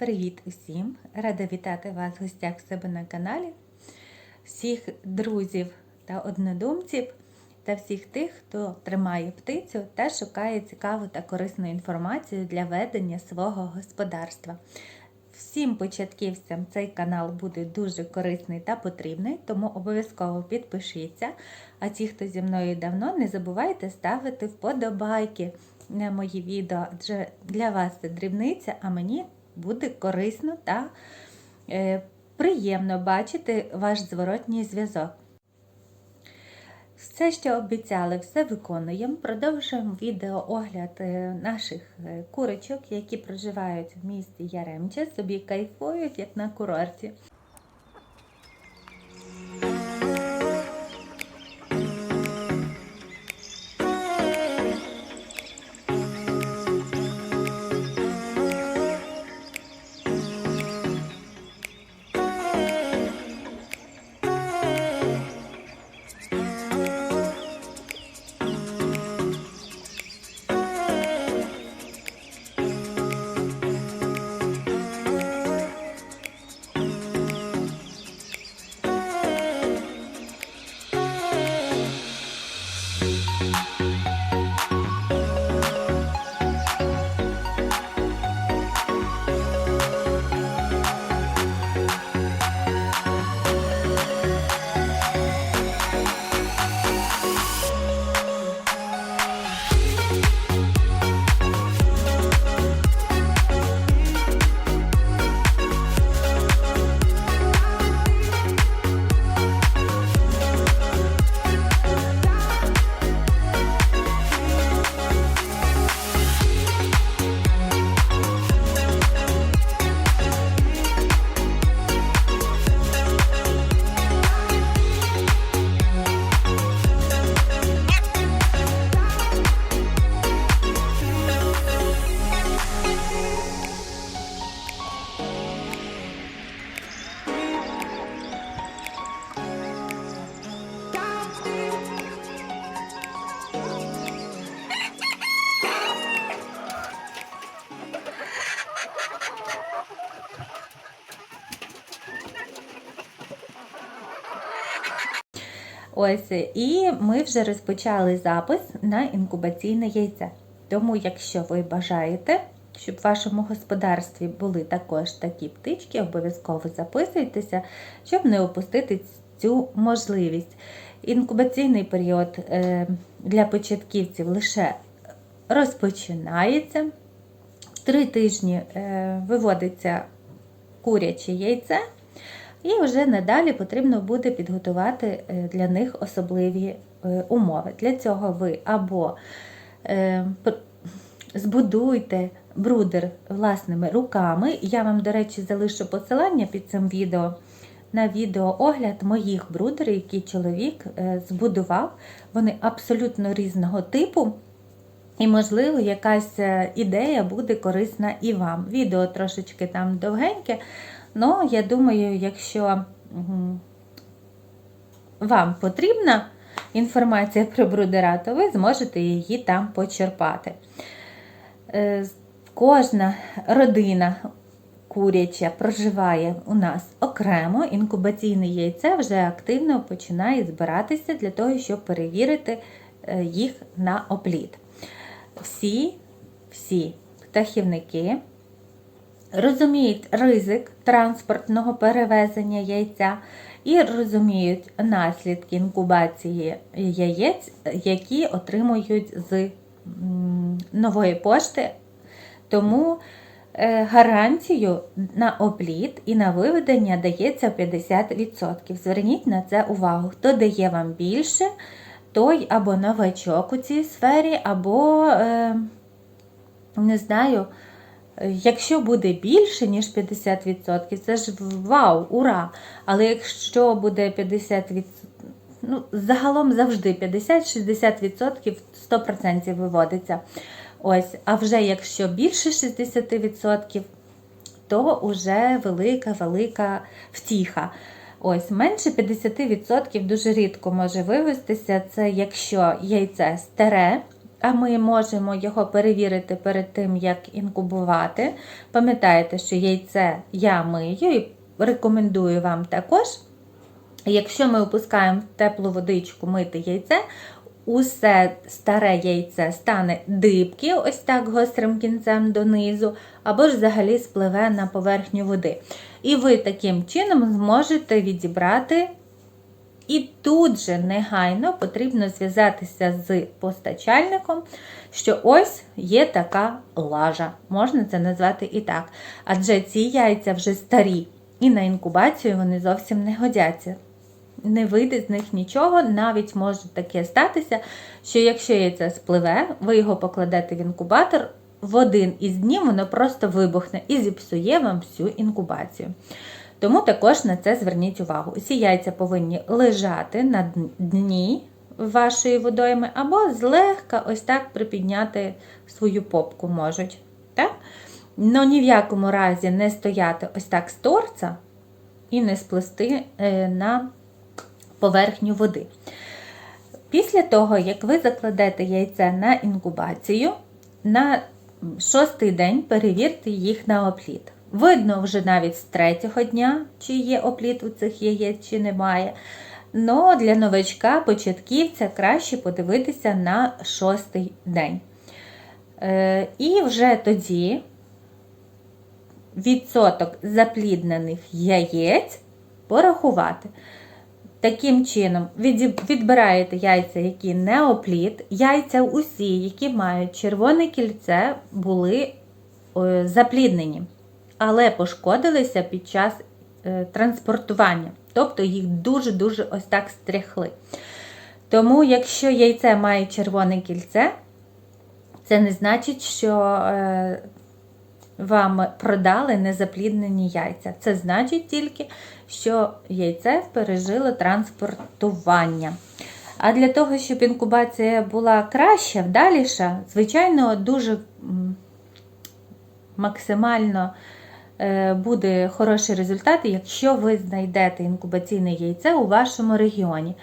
Привіт усім! Рада вітати вас в гостях в себе на каналі, всіх друзів та однодумців та всіх тих, хто тримає птицю та шукає цікаву та корисну інформацію для ведення свого господарства. Всім початківцям цей канал буде дуже корисний та потрібний, тому обов'язково підпишіться. А ті, хто зі мною давно, не забувайте ставити вподобайки на мої відео, адже для вас це дрібниця, а мені буде корисно та е, приємно бачити ваш зворотній зв'язок. Все, що обіцяли, все виконуємо. Продовжуємо відеоогляд е, наших е, курочок, які проживають в місті Яремче, собі кайфують, як на курорті. Ось і ми вже розпочали запис на інкубаційне яйце. Тому, якщо ви бажаєте, щоб в вашому господарстві були також такі птички, обов'язково записуйтеся, щоб не опустити цю можливість. Інкубаційний період е, для початківців лише розпочинається. Три тижні е, виводиться куряче яйце. І вже надалі потрібно буде підготувати е, для них особливі е, умови. Для цього ви або е, збудуйте брудер власними руками. Я вам, до речі, залишу посилання під цим відео на відеоогляд моїх брудерів, які чоловік збудував. Вони абсолютно різного типу. І, можливо, якась ідея буде корисна і вам. Відео трошечки там довгеньке. Ну, я думаю, якщо вам потрібна інформація про брудера, то ви зможете її там почерпати. Е, кожна родина куряча проживає у нас окремо, інкубаційне яйце вже активно починає збиратися для того, щоб перевірити е, їх на опліт. Всі, всі птахівники розуміють ризик транспортного перевезення яйця і розуміють наслідки інкубації яєць, які отримують з нової пошти. Тому е, гарантію на обліт і на виведення дається 50%. Зверніть на це увагу. Хто дає вам більше, той або новачок у цій сфері, або, е, не знаю, Якщо буде більше, ніж 50%, це ж вау, ура! Але якщо буде 50%, ну, загалом завжди 50-60% 100% виводиться. Ось, А вже якщо більше 60%, то вже велика-велика втіха. Ось, Менше 50% дуже рідко може вивестися, це якщо яйце старе, а ми можемо його перевірити перед тим, як інкубувати. Пам'ятаєте, що яйце я мию і рекомендую вам також. Якщо ми опускаємо в теплу водичку мити яйце, усе старе яйце стане дибки, ось так гострим кінцем донизу, або ж взагалі спливе на поверхню води. І ви таким чином зможете відібрати. І тут же негайно потрібно зв'язатися з постачальником, що ось є така лажа, можна це назвати і так. Адже ці яйця вже старі, і на інкубацію вони зовсім не годяться. Не вийде з них нічого, навіть може таке статися, що якщо яйце спливе, ви його покладете в інкубатор, в один із днів воно просто вибухне і зіпсує вам всю інкубацію. Тому також на це зверніть увагу. Усі яйця повинні лежати на дні вашої водойми, або злегка ось так припідняти свою попку можуть. Так? Но ні в якому разі не стояти ось так з торця і не сплести на поверхню води. Після того, як ви закладете яйце на інкубацію, на шостий день перевірте їх на опліт. Видно вже навіть з третього дня, чи є опліт у цих яєць, чи немає. Но для новачка, початківця краще подивитися на шостий день. Е, І вже тоді відсоток запліднених яєць порахувати. Таким чином, відбираєте яйця, які не опліт. Яйця усі, які мають червоне кільце, були запліднені але пошкодилися під час е, транспортування. Тобто їх дуже-дуже ось так стряхли. Тому, якщо яйце має червоне кільце, це не значить, що е, вам продали незапліднені яйця. Це значить тільки, що яйце пережило транспортування. А для того, щоб інкубація була краща, вдаліша, звичайно, дуже максимально буде хороший результат, якщо ви знайдете інкубаційне яйце у вашому регіоні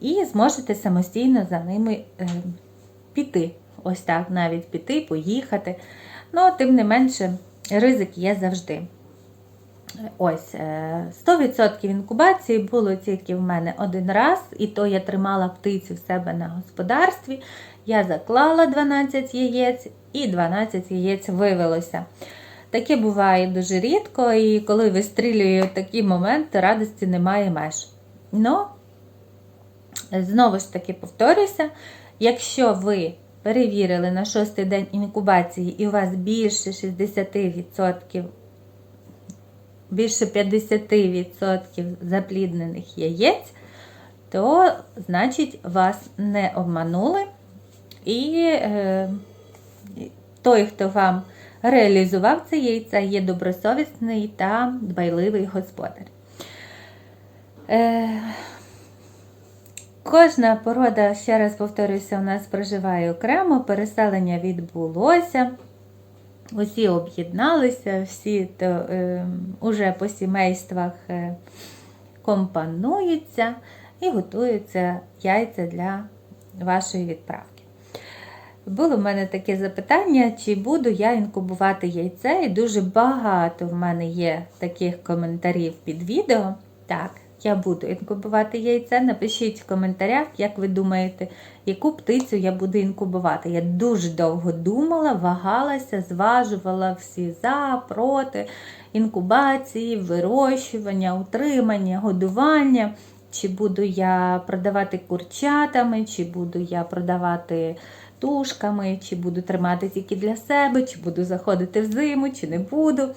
і зможете самостійно за ними е, піти. Ось так, навіть піти, поїхати. Ну, тим не менше, ризик є завжди. Ось, 100% е, інкубації було тільки в мене один раз, і то я тримала птицю в себе на господарстві. Я заклала 12 яєць, і 12 яєць вивелося. Таке буває дуже рідко, і коли вистрілює такі моменти, радості немає меж. Ну, знову ж таки повторюся, якщо ви перевірили на шостий день інкубації і у вас більше 60%, більше 50% запліднених яєць, то, значить, вас не обманули. І е, той, хто вам реалізував це яйце, є добросовісний та дбайливий господар. Е, Кожна порода, ще раз повторюся, у нас проживає окремо, переселення відбулося. Усі об'єдналися, всі то, е, уже по сімействах е, компонуються і готуються яйця для вашої відправки. Було в мене таке запитання, чи буду я інкубувати яйце, і дуже багато в мене є таких коментарів під відео. Так, я буду інкубувати яйце. Напишіть в коментарях, як ви думаєте, яку птицю я буду інкубувати. Я дуже довго думала, вагалася, зважувала всі за, проти інкубації, вирощування, утримання, годування. Чи буду я продавати курчатами, чи буду я продавати тушками, чи буду тримати тільки для себе, чи буду заходити в зиму, чи не буду.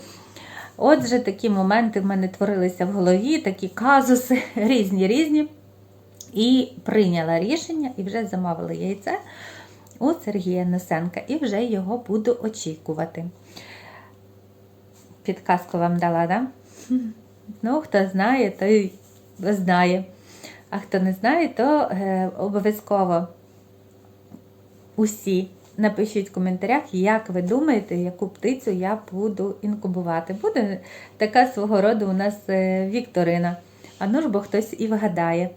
Отже, такі моменти в мене творилися в голові, такі казуси різні різні. І прийняла рішення, і вже замовила яйце у Сергія Несенка, і вже його буду очікувати. Підказку вам дала, да? Ну, хто знає, той знає. А хто не знає, то е, обов'язково усі. Напишіть в коментарях, як ви думаєте, яку птицю я буду інкубувати. Буде така свого роду у нас е, Вікторина. А ну ж бо хтось і вгадає,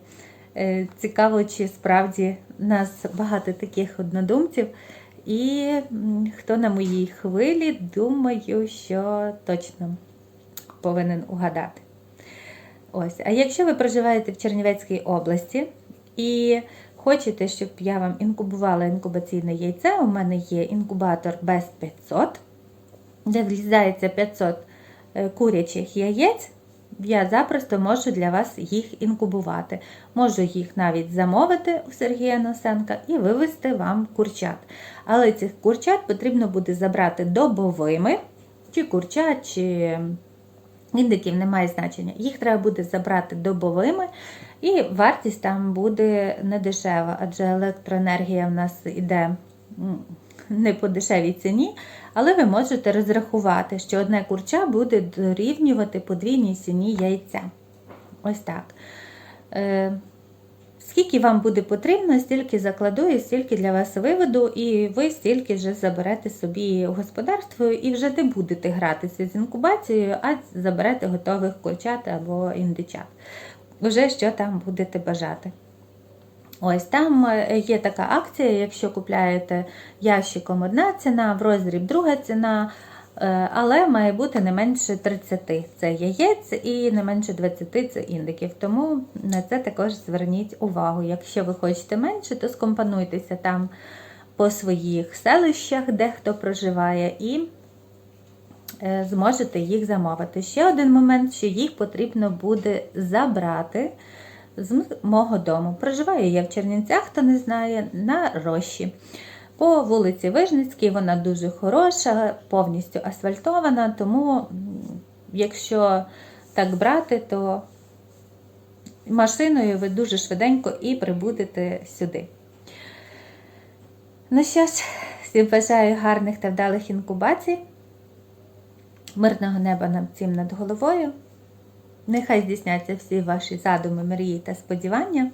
Е, Цікаво, чи справді нас багато таких однодумців. І хто на моїй хвилі, думаю, що точно повинен угадати. Ось. А якщо ви проживаєте в Чернівецькій області і хочете, щоб я вам інкубувала інкубаційне яйце, у мене є інкубатор без 500, де влізається 500 е, курячих яєць, я запросто можу для вас їх інкубувати. Можу їх навіть замовити у Сергія Носенка і вивезти вам курчат. Але цих курчат потрібно буде забрати добовими, чи курчат, чи індиків немає значення. Їх треба буде забрати добовими, і вартість там буде не дешева, адже електроенергія в нас іде не по дешевій ціні, але ви можете розрахувати, що одне курча буде дорівнювати подвійній ціні яйця. Ось так. Е, Скільки вам буде потрібно, стільки закладу і стільки для вас виведу, і ви стільки вже заберете собі господарство і вже не будете гратися з інкубацією, а заберете готових курчат або індичат. Вже що там будете бажати. Ось там е, є така акція, якщо купляєте ящиком одна ціна, в роздріб друга ціна, е, але має бути не менше 30 це яєць і не менше 20 це індиків. Тому на це також зверніть увагу. Якщо ви хочете менше, то скомпонуйтеся там по своїх селищах, де хто проживає, і зможете їх замовити. Ще один момент, що їх потрібно буде забрати з мого дому. Проживаю я в Чернівцях, хто не знає, на рощі. По вулиці Вижницькій вона дуже хороша, повністю асфальтована, тому якщо так брати, то машиною ви дуже швиденько і прибудете сюди. Ну що ж, всім бажаю гарних та вдалих інкубацій, мирного неба нам всім над головою. Нехай здійсняться всі ваші задуми, мрії та сподівання.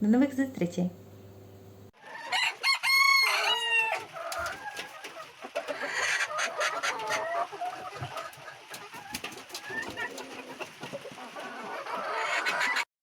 До нових зустрічей!